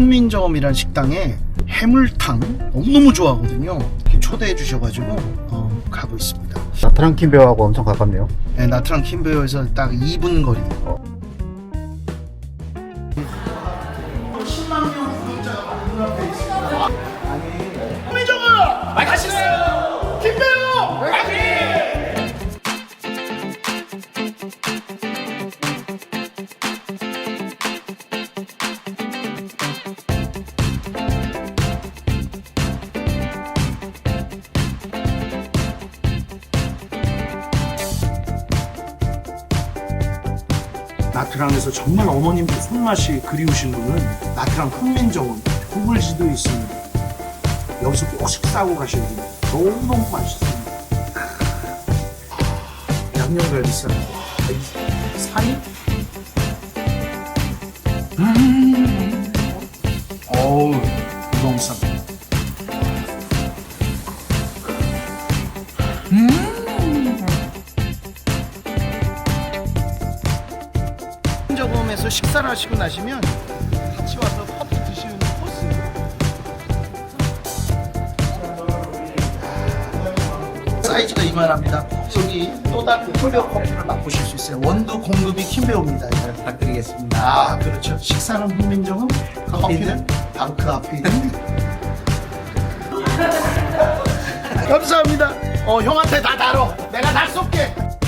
훈민정음이라는 식당에 해물탕 너무너무 좋아하거든요. 초대해 주셔가지고 어, 가고 있습니다. 나트랑 킴베어하고 엄청 가깝네요. 네, 나트랑 킴베어에서 딱 2분 거리. 10만 명 구독자가 많은 앞에 있습니다. 아니, 나트랑에서 정말 어머님들 손맛이 그리우신 분은 나트랑 훈민정음 구글지도 있습니다. 여기서 꼭 식사하고 가셔야 돼요. 너무너무 맛있습니다. 양념갈비살. 살이? 음. 어우, 우동쌈. 저금에서 식사를 하시고 나시면 같이 와서 커피 드시는 코스. 사이즈가 이만합니다. 여기 또 다른 kim베오 커피를 맛보실 수 있어요. 원두 공급이 킴베오입니다. 부탁드리겠습니다. 아, 그렇죠. 식사는 훈민정음, 커피는 방크 앞에 있는. 감사합니다. 어, 형한테 다 다뤄. 내가 다 쏠게.